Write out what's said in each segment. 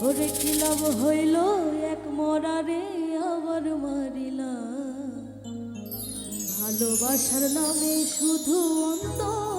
ওরে কি লাভ হইল এক মরারে আবার মারিলা ভালোবাসার নামে শুধু অন্তর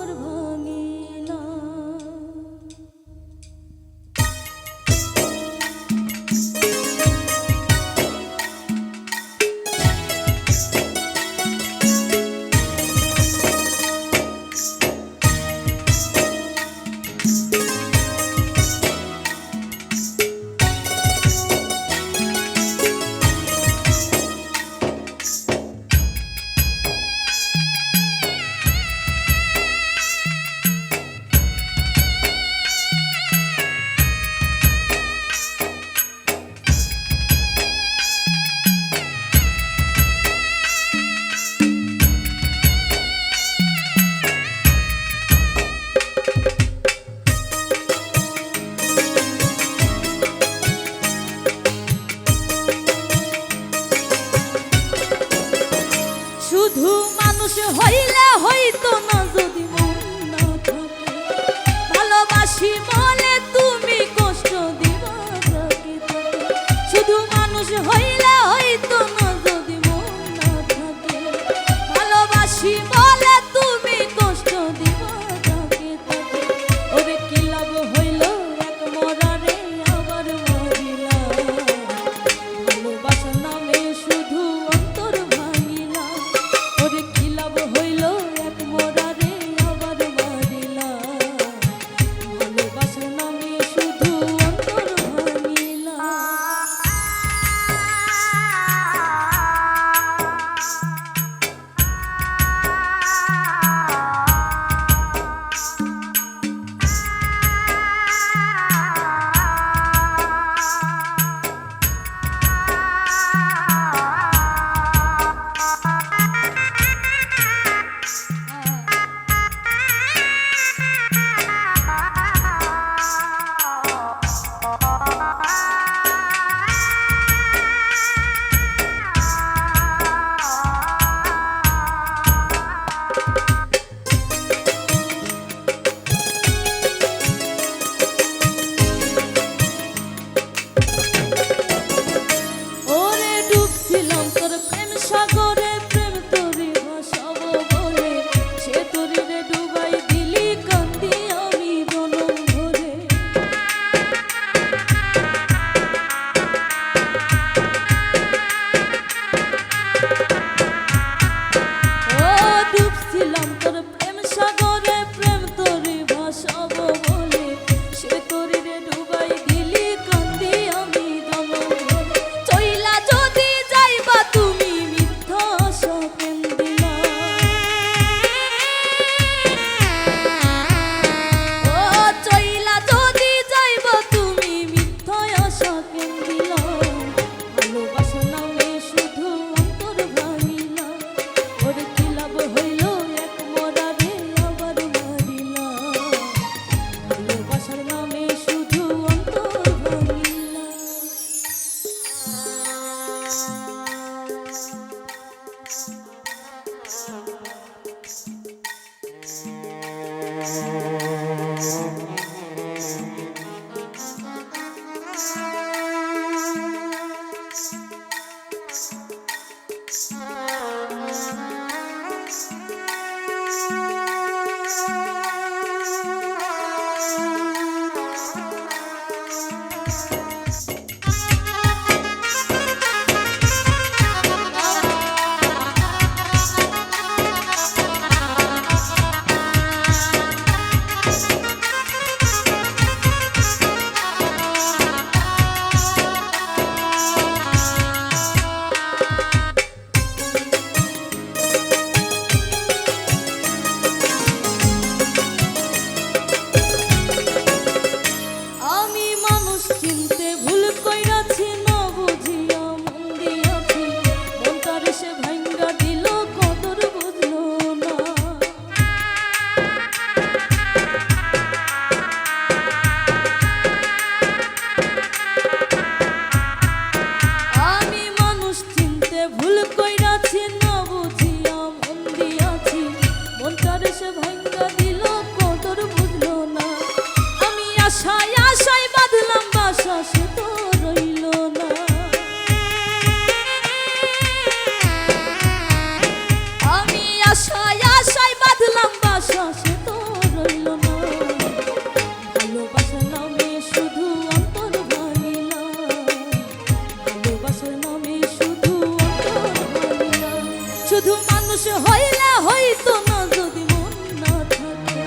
বন্ধু মানুষ হইলা হইতো না যদি মন না থাকে।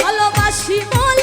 ভালোবাসি বলে